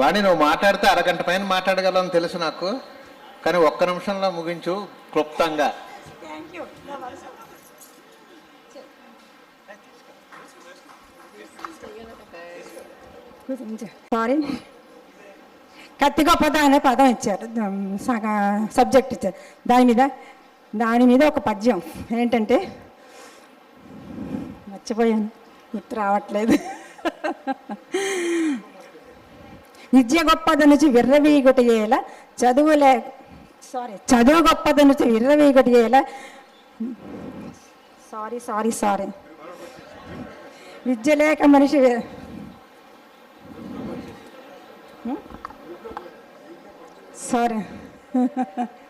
వాణి నువ్వు మాట్లాడితే అరగంట పైన మాట్లాడగలని తెలుసు నాకు. కానీ ఒక్క నిమిషంలో ముగించు క్లుప్తంగా. సారీ కత్తి గొప్పద అనే పదం ఇచ్చారు. సగ సబ్జెక్ట్ ఇచ్చారు. దాని మీద దాని మీద ఒక పద్యం. ఏంటంటే మర్చిపోయాను. గుర్తు రావట్లేదు. విద్య గొప్పదనుచి చేయాల చదువు లే సారీ చదువు గొప్పదనుచి చేయాల సారీ సారీ సారీ విద్య లేక మనిషి సారీ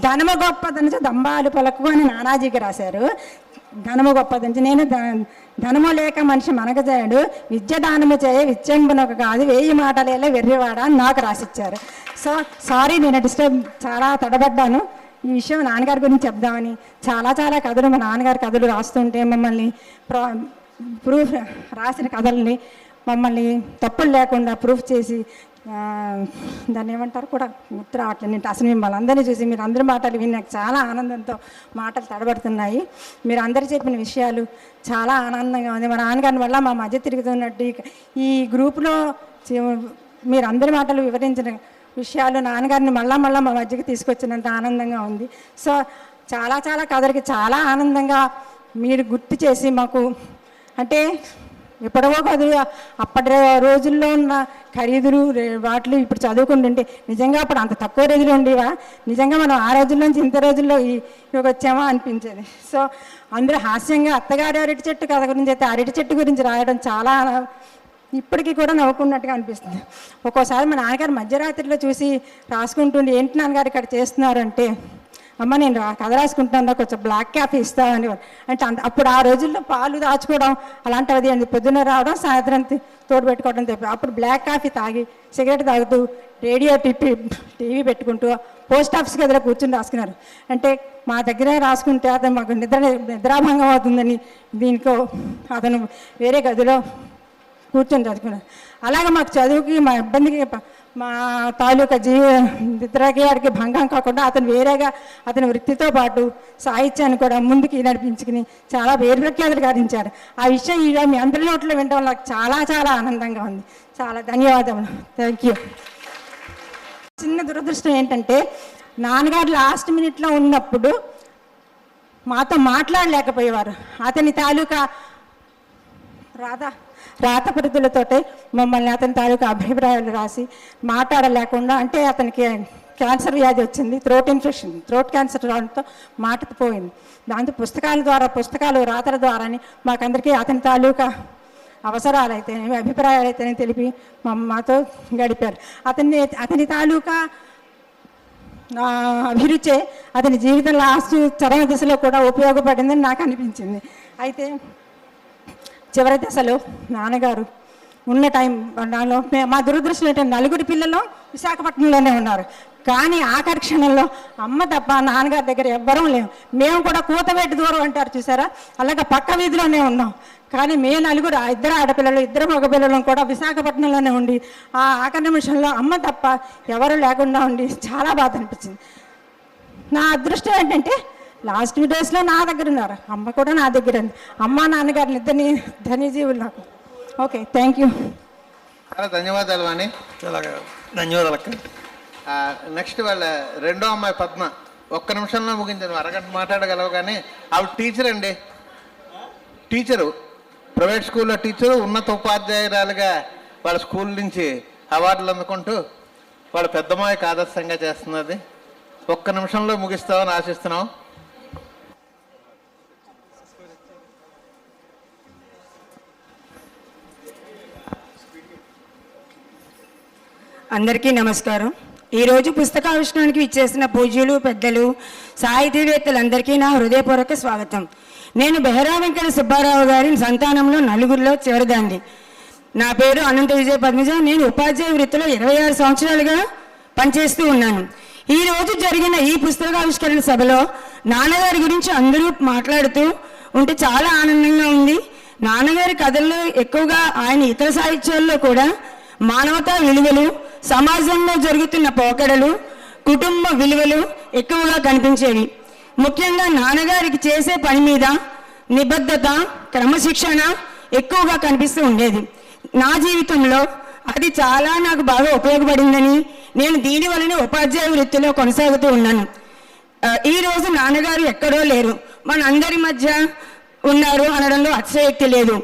ధనము గొప్పదని దంబాలు పలుకు అని నానాజీకి రాశారు. ధనము నుంచి నేను ధ- ధనము లేక మనిషి మనగజాడు విద్య దానము చేయ విద్యంబునొక కాదు వేయి మాటలేలా వెర్రివాడ అని నాకు రాసిచ్చారు. సో సారీ నేను డిస్టర్బ్ చాలా తడబడ్డాను. ఈ విషయం నాన్నగారి గురించి చెప్దామని. చాలా చాలా కథలు మా నాన్నగారి కథలు రాస్తుంటే మమ్మల్ని ప్రో ప్రూఫ్ రాసిన కథల్ని మమ్మల్ని తప్పులు లేకుండా ప్రూఫ్ చేసి దాన్ని ఏమంటారు కూడా? గుర్తు రావట్లేదు నేను అసలు మిమ్మల్ని అందరినీ చూసి మీరు అందరి మాటలు విని నాకు చాలా ఆనందంతో మాటలు తడబడుతున్నాయి. మీరు అందరు చెప్పిన విషయాలు చాలా ఆనందంగా ఉంది. మా నాన్నగారి వల్ల మా మధ్య తిరుగుతున్నట్టు ఈ- గ్రూప్లో మీరు అందరి మాటలు వివరించిన విషయాలు నాన్నగారిని మళ్ళా మళ్ళా మా మధ్యకి తీసుకొచ్చినంత ఆనందంగా ఉంది. సో చాలా చాలా కథలకి చాలా ఆనందంగా మీరు గుర్తు చేసి మాకు అంటే ఎప్పుడో కాదు అప్పటి రోజుల్లో ఉన్న ఖరీదులు వాటిలు ఇప్పుడు చదువుకుంటుంటే నిజంగా అప్పుడు అంత తక్కువ రోజులు ఉండేవా? నిజంగా మనం ఆ రోజుల్లోంచి ఇంత రోజుల్లో ఈ వచ్చామా అనిపించేది. సో అందరూ హాస్యంగా అత్తగారి అరటి చెట్టు కథ గురించి అయితే అరటి చెట్టు గురించి రాయడం చాలా ఇప్పటికీ కూడా నవ్వుకున్నట్టుగా అనిపిస్తుంది. ఒక్కోసారి మా నాన్నగారు మధ్యరాత్రిలో చూసి రాసుకుంటుండే ఏంటి నాన్నగారు ఇక్కడ చేస్తున్నారంటే అమ్మ నేను కథ రాసుకుంటున్నాను కొంచెం బ్లాక్ కాఫీ ఇస్తామని అంటే అంత అప్పుడు ఆ రోజుల్లో పాలు దాచుకోవడం అలాంటివి అండి. పొద్దున్న రావడం సాయంత్రం తోడు పెట్టుకోవడం తప్ప. అప్పుడు బ్లాక్ కాఫీ తాగి సిగరెట్ తాగుతూ రేడియో టిప్పి టీవీ పెట్టుకుంటూ పోస్ట్ ఆఫీస్ గదిలో కూర్చుని రాసుకున్నారు. అంటే మా దగ్గర రాసుకుంటే అతను మాకు నిద్ర నిద్రాభంగం అవుతుందని దీనికో అతను వేరే గదిలో కూర్చొని చదువుకున్నాను అలాగే మాకు చదువుకి మా ఇబ్బందికి మా తాలూకా జీవ నిద్రకి భంగం కాకుండా అతను వేరేగా అతని వృత్తితో పాటు సాహిత్యాన్ని కూడా ముందుకి నడిపించుకుని చాలా వేరు ప్రఖ్యాతులు గారించారు ఆ విషయం ఈ మీ అందరి నోట్లో వినడం నాకు చాలా చాలా ఆనందంగా ఉంది. చాలా ధన్యవాదములు. థ్యాంక్ యూ చిన్న దురదృష్టం ఏంటంటే నాన్నగారు లాస్ట్ మినిట్లో ఉన్నప్పుడు మాతో మాట్లాడలేకపోయేవారు. అతని తాలూకా రాధా రాత పరిధులతోటే మమ్మల్ని అతని తాలూకా అభిప్రాయాలు రాసి మాట్లాడలేకుండా అంటే అతనికి క్యాన్సర్ వ్యాధి వచ్చింది థ్రోట్ ఇన్ఫెక్షన్ థ్రోట్ క్యాన్సర్ రావడంతో మాట పోయింది. దాంతో పుస్తకాల ద్వారా పుస్తకాలు రాతల ద్వారానే మాకందరికీ అతని తాలూకా అవసరాలు అయితేనేమి అభిప్రాయాలు అయితేనే తెలిపి మా మాతో గడిపారు. అతన్ని అతని తాలూకా అభిరుచే అతని జీవితం లాస్ట్ చరమ దశలో కూడా ఉపయోగపడిందని నాకు అనిపించింది. అయితే చివరి దశలో నాన్నగారు ఉన్న టైం నాలో మా దురదృష్టం ఏంటంటే నలుగురు పిల్లలు విశాఖపట్నంలోనే ఉన్నారు. కానీ ఆఖరి క్షణంలో అమ్మ తప్ప నాన్నగారి దగ్గర ఎవ్వరూ లేవు. మేము కూడా కూతవేటి దూరం అంటారు చూసారా? అలాగే పక్క వీధిలోనే ఉన్నాం. కానీ మే నలుగురు ఇద్దరు ఆడపిల్లలు ఇద్దరు మగపిల్లలు కూడా విశాఖపట్నంలోనే ఉండి ఆ ఆఖరి నిమిషంలో అమ్మ తప్ప ఎవరు లేకుండా ఉండి చాలా బాధ అనిపించింది. నా అదృష్టం ఏంటంటే లాస్ట్ డేస్లో నా దగ్గర ఉన్నారు. అమ్మ కూడా నా దగ్గర ఉంది. అమ్మ నాన్నగారిని ఇద్దరిని ధన్యజీవులు నాకు. Okay thank you. చాలా ధన్యవాదాలు వాణి. అలాగే. ధన్యవాదాలు అక్క. నెక్స్ట్ వాళ్ళ రెండో అమ్మాయి పద్మ. ఒక్క నిమిషంలో ముగించాను అరగంట మాట్లాడగలవు కానీ ఆవిడ టీచర్ అండి. టీచరు. ప్రైవేట్ స్కూల్లో టీచరు ఉన్నత ఉపాధ్యాయురాలుగా వాళ్ళ స్కూల్ నుంచి అవార్డులు అందుకుంటూ వాళ్ళ పెద్దమ్మాయికి ఆదర్శంగా చేస్తున్నది. ఒక్క నిమిషంలో ముగిస్తామని ఆశిస్తున్నాం. అందరికీ నమస్కారం. ఈరోజు పుస్తకావిష్కరణకి ఇచ్చేసిన పూజ్యులు పెద్దలు సాహితీవేత్తలందరికీ నా హృదయపూర్వక స్వాగతం. నేను బెహరా వెంకట సుబ్బారావు గారి సంతానంలో నలుగురిలో చివరిదాన్ని నా పేరు అనంత విజయ పద్మజ. నేను ఉపాధ్యాయ వృత్తిలో ఇరవై ఆరు సంవత్సరాలుగా పనిచేస్తూ ఉన్నాను. ఈ రోజు జరిగిన ఈ పుస్తకావిష్కరణ సభలో నాన్నగారి గురించి అందరూ మాట్లాడుతూ ఉంటే చాలా ఆనందంగా ఉంది. నాన్నగారి కథల్లో ఎక్కువగా ఆయన ఇతర సాహిత్యాల్లో కూడా మానవతా విలువలు సమాజంలో జరుగుతున్న పోకడలు కుటుంబ విలువలు ఎక్కువగా కనిపించేవి. ముఖ్యంగా నాన్నగారికి చేసే పని మీద నిబద్ధత క్రమశిక్షణ ఎక్కువగా కనిపిస్తూ ఉండేది. నా జీవితంలో అది చాలా నాకు బాగా ఉపయోగపడిందని నేను దీని వలన ఉపాధ్యాయ వృత్తిలో కొనసాగుతూ ఉన్నాను. ఈరోజు ఈ రోజు నాన్నగారు ఎక్కడో లేరు. మన అందరి మధ్య ఉన్నారు అనడంలో అతిశయక్తి లేదు.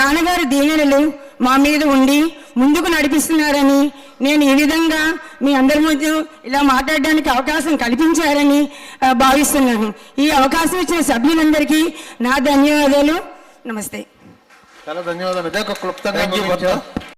నాన్నగారు దీనిలో మా మీద ఉండి ముందుకు నడిపిస్తున్నారని నేను ఈ విధంగా మీ అందరి మధ్య ఇలా మాట్లాడడానికి అవకాశం కల్పించారని భావిస్తున్నాను. ఈ అవకాశం ఇచ్చిన సభ్యులందరికీ నా ధన్యవాదాలు. నమస్తే. చాలా ధన్యవాదాలు.